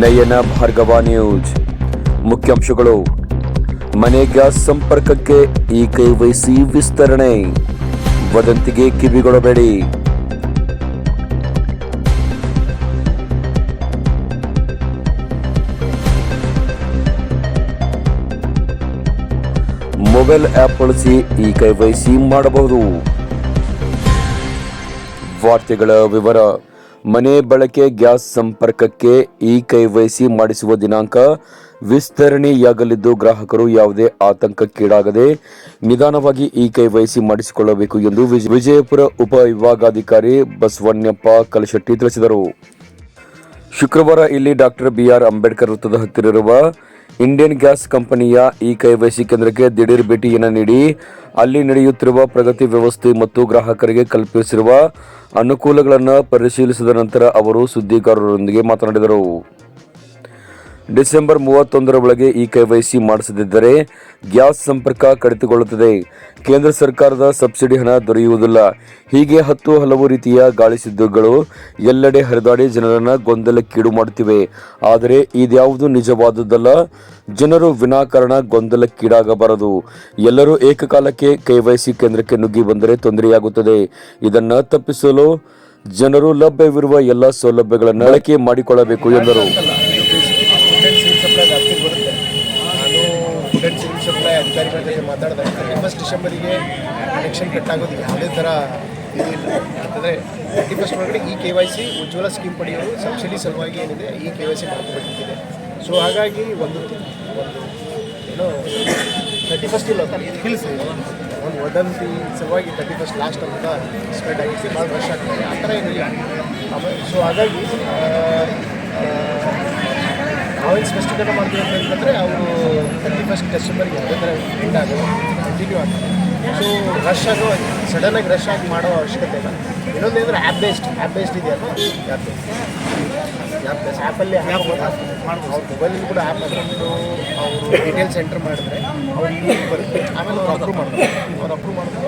ನಯನ Bhargava news. ಮುಖ್ಯಾಂಶಗಳು. ಮನೆ gas ಸಂಪರ್ಕಕ್ಕೆ ಈ ಕೈವಹಿಸಿ ವಿಸ್ತರಣೆ. ವದಂತಿಗೆ ಕಿವಿಗೊಡಬೇಡಿ. ಮೊಬೈಲ್ ಆಪ್ ಬಳಸಿ ಈ ಕೈವಹಿಸಿ ಮಾಡಬಹುದು. ವಾರ್ತೆಗಳ ವಿವರ. ಮನೆ ಬಳಕೆ ಗ್ಯಾಸ್ ಸಂಪರ್ಕಕ್ಕೆ ಇ ಕೈವಹಿಸಿ ಮಾಡಿಸುವ ದಿನಾಂಕ ವಿಸ್ತರಣೆಯಾಗಲಿದ್ದು ಗ್ರಾಹಕರು ಯಾವುದೇ ಆತಂಕಕ್ಕೀಡಾಗದೆ ನಿಧಾನವಾಗಿ ಇ ಕೈವಹಿಸಿ ಮಾಡಿಸಿಕೊಳ್ಳಬೇಕು ಎಂದು ವಿಜ- ವಿಜಯಪುರ ಉಪ ವಿಭಾಗಾಧಿಕಾರಿ ಬಸವಣ್ಣಪ್ಪ ಕಲಶೆಟ್ಟಿ ತಿಳಿಸಿದರು. ಶುಕ್ರವಾರ ಇಲ್ಲಿ ಡಾಕ್ಟರ್ ಬಿಆರ್ ಅಂಬೇಡ್ಕರ್ ವೃತ್ತದ ಹತ್ತಿರ ಇರುವ ಇಂಡಿಯನ್ ಗ್ಯಾಸ್ ಕಂಪನಿಯ ಈ ಕೈವೈಸಿ ಕೇಂದ್ರಕ್ಕೆ ದಿಢೀರ್ ಭೇಟಿಯನ್ನು ನೀಡಿ, ಅಲ್ಲಿ ನಡೆಯುತ್ತಿರುವ ಪ್ರಗತಿ ವ್ಯವಸ್ಥೆ ಮತ್ತು ಗ್ರಾಹಕರಿಗೆ ಕಲ್ಪಿಸಿರುವ ಅನುಕೂಲಗಳನ್ನು ಪರಿಶೀಲಿಸಿದ ನಂತರ ಅವರು ಸುದ್ದಿಗಾರರೊಂದಿಗೆ ಮಾತನಾಡಿದರು. ಡಿಸೆಂಬರ್ ಮೂವತ್ತೊಂದರ ಒಳಗೆ ಈ ಸಿ ಮಾಡಿಸದಿದ್ದರೆ ಗ್ಯಾಸ್ ಸಂಪರ್ಕ ಕಡಿತಗೊಳ್ಳುತ್ತದೆ. ಕೇಂದ್ರ ಸರ್ಕಾರದ ಸಬ್ಸಿಡಿ ಹಣ ದೊರೆಯುವುದಿಲ್ಲ. ಹೀಗೆ ಹತ್ತು ಹಲವು ರೀತಿಯ ಗಾಳಿ ಸಿದ್ದುಗಳು ಎಲ್ಲೆಡೆ ಹರಿದಾಡಿ ಜನರನ್ನು ಗೊಂದಲಕ್ಕೀಡು ಮಾಡುತ್ತಿವೆ ಆದರೆ ಇದ್ಯಾವುದು ನಿಜವಾದುದಲ್ಲ, ಜನರು ವಿನಾಕಾರಣ ಗೊಂದಲಕ್ಕೀಡಾಗಬಾರದು ಎಲ್ಲರೂ ಏಕಕಾಲಕ್ಕೆ ಕೆವೈಸಿ ಕೇಂದ್ರಕ್ಕೆ ನುಗ್ಗಿ ಬಂದರೆ ತೊಂದರೆಯಾಗುತ್ತದೆ. ಇದನ್ನು ತಪ್ಪಿಸಲು ಜನರು ಲಭ್ಯವಿರುವ ಎಲ್ಲ ಸೌಲಭ್ಯಗಳನ್ನು ಬಳಕೆ ಮಾಡಿಕೊಳ್ಳಬೇಕು ಎಂದರು. ಅಧಿಕಾರಿಗಳ ಜೊತೆ ಮಾತಾಡಿದಾಗ ತರ್ಟಿ ಫಸ್ಟ್ ಡಿಸೆಂಬರಿಗೆ ಕನೆಕ್ಷನ್ ಕಟ್ ಆಗೋದು ಯಾವುದೇ ಥರ ಇದಿಲ್ಲ ಯಾಕಂದರೆ ತರ್ಟಿ ಫಸ್ಟ್ ಒಳಗಡೆ ಈ K Y C Ujjwala scheme ಪಡೆಯೋರು subsidy ಸಲುವಾಗಿ ಏನಿದೆ, ಈ ಕೆ ವೈ ಸಿ ಮಾಡ್ಕೊಬೇಕಿದೆ ಸೊ ಹಾಗಾಗಿ ಒಂದು ಒಂದು, ಏನೋ ತರ್ಟಿ ಫಸ್ಟ್ ಇಲ್ಲ ಹಿಲ್ಸ್ ಒಂದು ವದಂತಿ ಸಲುವಾಗಿ ತರ್ಟಿ ಫಸ್ಟ್ ಲಾಸ್ಟ್ ಅಂತ ಸ್ಪ್ರೆಡ್ ಆಗಿತ್ತು ಭಾಳ ರಶ್ ಆಗ್ತದೆ ಆ ಥರ ಏನಿಲ್ಲ. ಆಮೇಲೆ ಸೊ ಹಾಗಾಗಿ ನಾವೇನು ಸ್ಪಷ್ಟೀಕರಣ ಮಾಡ್ತೀವಿ ಅಂತಂದರೆ ಅವರು ತರ್ಟಿ ಫಸ್ಟ್ ಡಿಸೆಂಬರ್ಗೆ ಥರ ಎಂಡ್ ಆಗೋದು ಕಂಟಿನ್ಯೂ ಆಗ್ತದೆ ಸೊ ರಶ್ ಆಗೋ ಸಡನ್ನಾಗಿ ರಶ್ ಆಗಿ ಮಾಡೋ ಅವಶ್ಯಕತೆ ಇಲ್ಲ. ಇನ್ನೊಂದು ಏನಂದ್ರೆ ಆ್ಯಪ್ ಬೇಸ್ಡ್ ಆ್ಯಪ್ ಬೇಸ್ಡ್ ಇದೆಯಲ್ಲ ಆ್ಯಪ್ ಬೇಸ್ಡ್ ಆ್ಯಪ್ ಬೇಸ್ ಆ್ಯಪಲ್ಲಿ ಮಾಡ್ಬೋದು. ಅವ್ರ ಮೊಬೈಲಲ್ಲಿ ಕೂಡ ಆ್ಯಪ್ ಹಾಕೊಂಡು ಅವರು ಡೀಟೇಲ್ಸ್ ಎಂಟರ್ ಮಾಡಿದ್ರೆ ಅವ್ರು ಬರುತ್ತೆ. ಆಮೇಲೆ ಅವ್ರು ಅಪ್ರೂವ್ ಮಾಡ್ತಾರೆ. ಅವ್ರು ಅಪ್ರೂವ್ ಮಾಡಿದ್ರೆ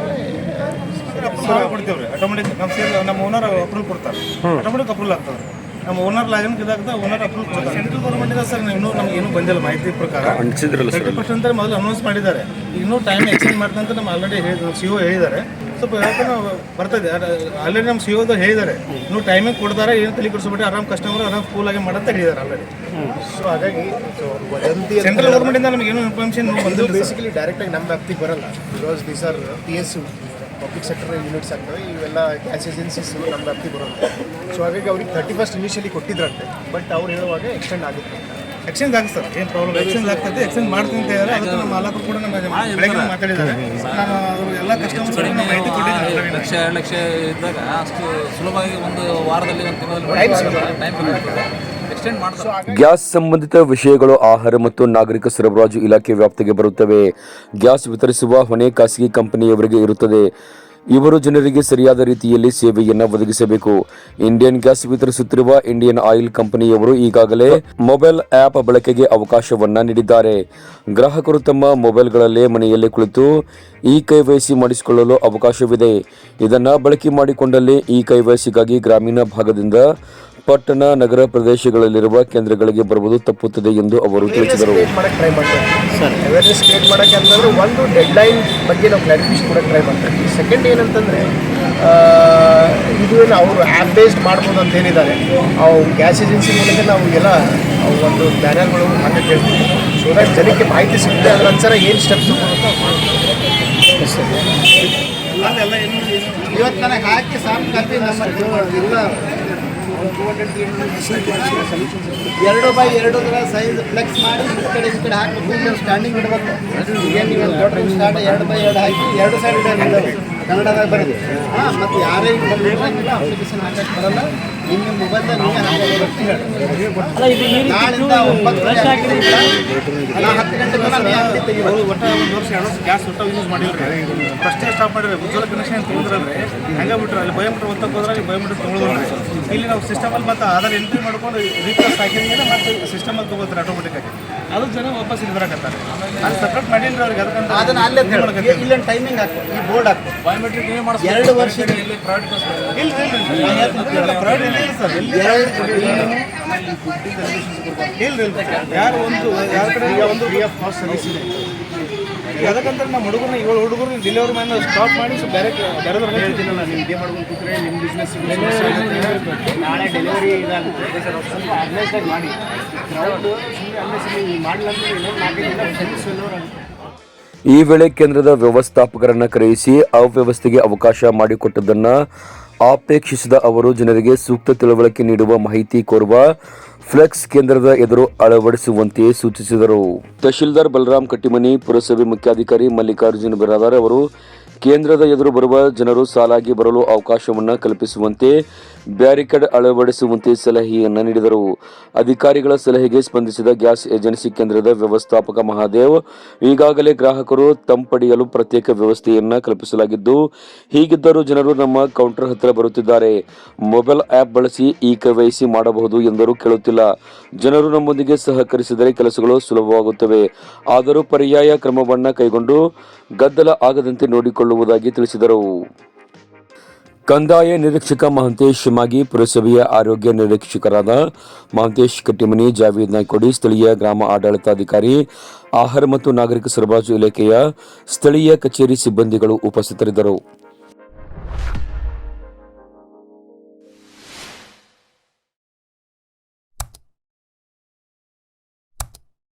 ಕೊಡ್ತೀವ್ರಿ ಆಟೋಮೆಟಿಕ್ ನಮ್ಮ ಸೇಲ್ ನಮ್ಮ ಓನರ್ ಅಪ್ರೂವ್ ಕೊಡ್ತಾರೆ. ಆಟೋಮೆಟಿಕ್ ಅಪ್ರೂವ್ ಆಗ್ತದೆ. ನಮ್ಮ ಓನರ್ ಲಾಗಿನ್ ಇದಾಗ್ತದೆ ಓನರ್ ಅಪ್ರೂವ್ ಕೊಡ್ತಾರೆ ಸೆಂಟ್ರಲ್ ಗೌರ್ಮೆಂಟ್ ಇದೆ ಸರ್ ಇನ್ನೂ ನಮ್ಗೆ ಏನೂ ಬಂದಿಲ್ಲ ಮಾಹಿತಿ ಪ್ರಕಾರ. ಅನ್ಸಿದ್ರಲ್ಲ ತರ್ಟಿ ಪರ್ಸೆಂಟ್ ಅಂತ ಮೊದಲು ಅನೌನ್ಸ್ ಮಾಡಿದ್ದಾರೆ. ಇನ್ನೂ ಟೈಮ್ ಎಕ್ಸ್ಟೆಂಡ್ ಅಂತ ನಮ್ಮ ಆಲ್ರೆಡಿ ಹೇಳಿದ್ರು ಸಿ ಒ ಹೇಳಿದ್ದಾರೆ. ಸ್ವಲ್ಪ ಯಾಕಂದ್ರೆ ಬರ್ತದೆ ಆಲ್ರೆಡಿ ನಮ್ಮ ಸಿ ಒದು ಹೇಳಿದ್ದಾರೆ. ಇನ್ನೂ ಟೈಮಿಂಗ್ ಕೊಡ್ತಾರೆ ಏನು ತಲೆ ಕೊಡಿಸ್ಬಿಟ್ಟು ಆರಾಮ್ ಕಸ್ಟಮರ್ ಆರಾಮ್ ಕೂಲ್ ಆಗಿ ಮಾಡಂತ ಹೇಳಿದ್ದಾರೆ ಆಲ್ರೆಡಿ ಸೊ ಹಾಗಾಗಿ ಸೆಂಟ್ರಲ್ ಗೌರ್ಮೆಂಟಿಂದ ನಮ್ಗೆ ಏನೂ ಇನ್ಫಾರ್ಮೇಷನ್ ಬಂದಿಲ್ಲ ಬೇಸಿಕಲಿ ಡೈರೆಕ್ಟಾಗಿ ನಮ್ಮ ವ್ಯಾಪ್ತಿಗೆ ಬರಲ್ಲ. Because these are P S public sector units ಆಗ್ತವೆ ಇವೆಲ್ಲ ಗ್ಯಾಸ್ ಏಜೆನ್ಸೀಸ್ ನಮ್ಮ ವ್ಯಾಪ್ತಿ ಬರೋದು. ಸೊ ಹಾಗಾಗಿ ಅವ್ರಿಗೆ ತರ್ಟಿ ಫಸ್ಟ್ ಇನಿಷಿಯಲಿ ಕೊಟ್ಟಿದ್ರಂತೆ ಬಟ್ ಅವ್ರು ಹೇಳುವಾಗ ಎಕ್ಸ್ಟೆಂಡ್ ಆಗುತ್ತೆ. ಎಕ್ಸ್ಚೇಂಜ್ ಆಗುತ್ತೆ ಸರ್ ಏನು ಪ್ರಾಬ್ಲಮ್ ಎಕ್ಸ್ಚೇಂಜ್ ಆಗ್ತದೆ ಎಕ್ಸ್ಚೇಂಜ್ ಮಾಡ್ತೀನಿ ಅಂತ ಹೇಳಿದ್ರೆ ಅದಕ್ಕೆ ನಮ್ಮ ಮಾಲಕರು ಕೂಡ ನಮ್ಮ ಬೆಳಗ್ಗೆ ಮಾತಾಡಿದ್ದಾರೆ. ನಾನು ಅವರು ಎಲ್ಲ ಕಸ್ಟಮರ್ಸ್ ಮಾಹಿತಿ ಕೊಟ್ಟಿದ್ದೀನಿ ಲಕ್ಷ ಎರಡು ಲಕ್ಷ ಇದ್ದಾಗ ಅಷ್ಟು ಸುಲಭವಾಗಿ ಒಂದು ವಾರದಲ್ಲಿ ಒಂದು ತಿಂಗಳಲ್ಲಿ ಟೈಮ್ ಮಾಡ್ತಾರೆ ಗ್ಯಾಸ್ ಸಂಬಂಧಿತ ವಿಷಯಗಳು ಆಹಾರ ಮತ್ತು ನಾಗರಿಕ ಸರಬರಾಜು ಇಲಾಖೆ ವ್ಯಾಪ್ತಿಗೆ ಬರುತ್ತವೆ. ಗ್ಯಾಸ್ ವಿತರಿಸುವ ಹೊಣೆ ಖಾಸಗಿ ಕಂಪನಿಯವರಿಗೆ ಇರುತ್ತದೆ. ಇವರು ಜನರಿಗೆ ಸರಿಯಾದ ರೀತಿಯಲ್ಲಿ ಸೇವೆಯನ್ನು ಒದಗಿಸಬೇಕು. ಇಂಡಿಯನ್ ಗ್ಯಾಸ್ ವಿತರಿಸುತ್ತಿರುವ ಇಂಡಿಯನ್ ಆಯಿಲ್ ಕಂಪನಿಯವರು ಈಗಾಗಲೇ ಮೊಬೈಲ್ ಆಪ್ ಬಳಕೆಗೆ ಅವಕಾಶವನ್ನು ನೀಡಿದ್ದಾರೆ. ಗ್ರಾಹಕರು ತಮ್ಮ ಮೊಬೈಲ್ಗಳಲ್ಲೇ ಮನೆಯಲ್ಲೇ ಕುಳಿತು ಈ ಕೈವೈಸಿ ಮಾಡಿಸಿಕೊಳ್ಳಲು ಅವಕಾಶವಿದೆ. ಇದನ್ನು ಬಳಕೆ ಮಾಡಿಕೊಂಡಲ್ಲಿ ಈ ಕೈವೈಸಿಗಾಗಿ ಗ್ರಾಮೀಣ ಭಾಗದಿಂದ ಪಟ್ಟಣ ನಗರ ಪ್ರದೇಶಗಳಲ್ಲಿರುವ ಕೇಂದ್ರಗಳಿಗೆ ಬರುವುದು ತಪ್ಪುತ್ತದೆ ಎಂದು ಅವರು ತಿಳಿಸಿದರು. ಮಾಡಕ್ಕೆ ಟ್ರೈ ಮಾಡ್ತಾರೆ. ಸರ್. ಅವೇರ್ನೆಸ್ ಕ್ರಿಯೇಟ್ ಮಾಡೋಕ್ಕೆ ಅಂತಂದ್ರೆ ಒಂದು ಡೆಡ್ಲೈನ್ ಬಗ್ಗೆ ನಾವು ಕ್ಲಾರಿಫಿಕೇಶನ್ ಕೊಡೋಕ್ಕೆ ಟ್ರೈ ಮಾಡ್ತೀವಿ ಸೆಕೆಂಡ್ ಏನಂತಂದರೆ ಇದು ಏನು ಅವರು ಆ್ಯಪ್ ಬೇಸ್ಡ್ ಮಾಡ್ಬೋದು ಅಂತ ಏನಿದ್ದಾರೆ ಅವು ಗ್ಯಾಸ್ ಏಜೆನ್ಸಿ ಮೂಲಕ ನಾವು ಎಲ್ಲ ಅವು ಒಂದು ಬ್ಯಾನರ್ಗಳು ಹಾಗೆ ಕೇಳ್ತೀವಿ ಸೊ ದಟ್ ಜನಕ್ಕೆ ಮಾಹಿತಿ ಸಿಗುತ್ತೆ. ಅದ್ರ ಅನುಸಾರ ಏನು ಸ್ಟೆಪ್ಸ್ ಇವತ್ತು ನನಗೆ ಹಾಕಿ ಸಾಫ್ಟ್ ಕಲ್ತಿ ನಮ್ಮ ಎರಡು ಬೈ ಎರಡು ಸೈಜ್ ಫ್ಲೆಕ್ಸ್ ಮಾಡಿ ಈ ಕಡೆ ಈ ಕಡೆ ಹಾಕಿ ಸ್ಟ್ಯಾಂಡಿಂಗ್ ಇಡಬೇಕು. ಏನು ನೀವು ದೊಡ್ಡ ಸ್ಟಾರ್ಟ್ ಎರಡು ಬೈ ಎರಡು ಹಾಕಿ ಎರಡು ಸೈಡ್ ಇಡೋದು. ಕನ್ನಡದಾಗ ಬರೋದು ಹಾಂ ಮತ್ತು ಯಾರೇ ಬಂದಿಲ್ಲ ಅಪ್ಲಿಕೇಶನ್ ಹಾಕಕ್ಕೆ ಬರಲ್ಲ. ನಿಮ್ಮ ಮೊಬೈಲ್ದಾಗ ನಾಳಿಂದ ಒಂಬತ್ತು ಗಂಟೆ ನಾ ಹತ್ತು ಗಂಟೆ ಮೇಲೆ ನೀ ಅಂಗಡಿ ತೆಗಿಬೇಕು ಒಟ್ಟ ಒಂದು ವರ್ಷ ಎರಡು ವರ್ಷ ಗ್ಯಾಸ್ ಒಟ್ಟ ಯೂಸ್ ಮಾಡಿಲ್ರಿ ಫಸ್ಟೇ ಸ್ಟಾಪ್ ಮಾಡಿದ್ರೆ ಉಜ್ವಲ ಕನೆಕ್ಷನ್ ತೊಗೊಂಡ್ರಲ್ರಿ ಹಂಗೆ ಬಿಟ್ರು ಅಲ್ಲಿ ಬಯೋಮೀಟರ್ ಒತ್ತಕ್ಕೆ ಹೋದ್ರೆ ಅಲ್ಲಿ ಬಯೋಮೀಟರ್ ತೊಗೊಳೋದ್ರಿ ಇಲ್ಲಿ ನಾವು ಸಿಸ್ಟಮಲ್ಲಿ ಮತ್ತೆ ಆಧಾರ್ ಎಂಟ್ರಿ ಮಾಡ್ಕೊಂಡು ರೀಪ್ಲೇಸ್ ಹಾಕಿದ್ಮೇಲೆ ಮತ್ತೆ ಸಿಸ್ಟಮಲ್ಲಿ ತೊಗೋತಾರೆ ಆಟೋಮೆಟಿಕ್ ಆಗಿ. ಅದು ಜನ ವಾಪಸ್ ಇಲ್ಲಿ ಬರಕತ್ತಾರೆ. ಅದು ಸಪ್ರೇಟ್ ಮಾಡಿಲ್ಲ ಅವ್ರಿಗೆ ಅದಕ್ಕಂತ ಅದನ್ನ ಅಲ್ಲೇ ಇಲ್ಲೊಂದು ಟೈಮಿಂಗ್ ಹಾಕು. ಈ ಬೋರ್ಡ್ ಹಾಕು. ಎರಡು ವರ್ಷ ಸರ್. ಯಾರು ಒಂದು ಯಾರ ಕಡೆ ಒಂದು ಸರ್ವಿಸ್ ಇದೆ. ಅದಕ್ಕಂತ ನಮ್ಮ ಹುಡುಗರನ್ನ ಏಳು ಹುಡುಗರು ಡೆಲಿವರಿ ಮ್ಯಾನ್ ಸ್ಟಾಪ್ ಮಾಡಿ ಸೊ ಬೇರೆ ಬೇರೆ ಹೇಳ್ತೀನಲ್ಲ ನೀವು ಇದೇ ಮಾಡ್ಕೊಂಡು ಕೂತ್ರೆ ನಿಮ್ಮ ಬಿಸ್ನೆಸ್ ನಾಳೆ ಡೆಲಿವರಿ ಇದಾಗುತ್ತೆ. ಸ್ವಲ್ಪ ಅರ್ನೈಸ್ದಾಗಿ ಮಾಡಿ. ಕ್ರೌಡ್ ಸುಮ್ಮನೆ ನೀವು ಮಾಡಲ್ಲ ಅಂದ್ರೆ ಇನ್ನೊಂದು ನಾಲ್ಕೈದು ಸರ್ವಿಸ್ ಆಗುತ್ತೆ ಈ ವೇಳೆ ಕೇಂದ್ರದ ವ್ಯವಸ್ಥಾಪಕರನ್ನ ಕರೆಯಿಸಿ ಅವ್ಯವಸ್ಥೆಗೆ ಅವಕಾಶ ಮಾಡಿಕೊಟ್ಟದನ್ನು ಆಪೇಕ್ಷಿಸಿದ ಅವರು ಜನರಿಗೆ ಸೂಕ್ತ ತಿಳುವಳಿಕೆ ನೀಡುವ ಮಾಹಿತಿ ಕೋರುವ ಫ್ಲೆಕ್ಸ್ ಕೇಂದ್ರದ ಎದುರು ಅಳವಡಿಸುವಂತೆ ಸೂಚಿಸಿದರು. ತಹಶೀಲ್ದಾರ್ ಬಲರಾಮ್ ಕಟ್ಟಿಮನಿ, ಪುರಸಭೆ ಮುಖ್ಯಾಧಿಕಾರಿ ಮಲ್ಲಿಕಾರ್ಜುನ ಬಿರಾದಾರ್ ಅವರು ಕೇಂದ್ರದ ಎದುರು ಬರುವ ಜನರು ಸಾಲಾಗಿ ಬರಲು ಅವಕಾಶವನ್ನು ಕಲ್ಪಿಸುವಂತೆ ಬ್ಯಾರಿಕೇಡ್ ಅಳವಡಿಸುವಂತೆ ಸಲಹೆಯನ್ನು ನೀಡಿದರು. ಅಧಿಕಾರಿಗಳ ಸಲಹೆಗೆ ಸ್ಪಂದಿಸಿದ ಗ್ಯಾಸ್ ಏಜೆನ್ಸಿ ಕೇಂದ್ರದ ವ್ಯವಸ್ಥಾಪಕ ಮಹಾದೇವ್, ಈಗಾಗಲೇ ಗ್ರಾಹಕರು ತಂಪಡಿಯಲು ಪ್ರತ್ಯೇಕ ವ್ಯವಸ್ಥೆಯನ್ನು ಕಲ್ಪಿಸಲಾಗಿದ್ದು, ಹೀಗಿದ್ದರೂ ಜನರು ನಮ್ಮ ಕೌಂಟರ್ ಹತ್ತಿರ ಬರುತ್ತಿದ್ದಾರೆ. ಮೊಬೈಲ್ ಆಪ್ ಬಳಸಿ ಈ ಕೆವೈಸಿ ಮಾಡಬಹುದು ಎಂದರೂ ಕೇಳುತ್ತಿಲ್ಲ. ಜನರು ನಮ್ಮೊಂದಿಗೆ ಸಹಕರಿಸಿದರೆ ಕೆಲಸಗಳು ಸುಲಭವಾಗುತ್ತವೆ. ಆದರೂ ಪರ್ಯಾಯ ಕ್ರಮವನ್ನ ಕೈಗೊಂಡು ಗದ್ದಲ ಆಗದಂತೆ ನೋಡಿಕೊಳ್ಳುವುದಾಗಿ ತಿಳಿಸಿದರು. ಕಂದಾಯ ನಿರೀಕ್ಷಕ ಮಹಂತೇಶ್ ಮಾಗಿ, ಪುರಸಭೆಯ ಆರೋಗ್ಯ ನಿರೀಕ್ಷಕರಾದ ಮಹಂತೇಶ್ ಕಟ್ಟಿಮನಿ, ಜಾವೇದ್ ನಾಯ್ಕೋಡಿ, ಸ್ಥಳೀಯ ಗ್ರಾಮ ಆಡಳಿತಾಧಿಕಾರಿ ಆಹಾರ ಮತ್ತು ನಾಗರಿಕ ಸರಬರಾಜು ಇಲಾಖೆಯ ಸ್ಥಳೀಯ ಕಚೇರಿ ಸಿಬ್ಬಂದಿಗಳು ಉಪಸ್ಥಿತರಿದ್ದರು.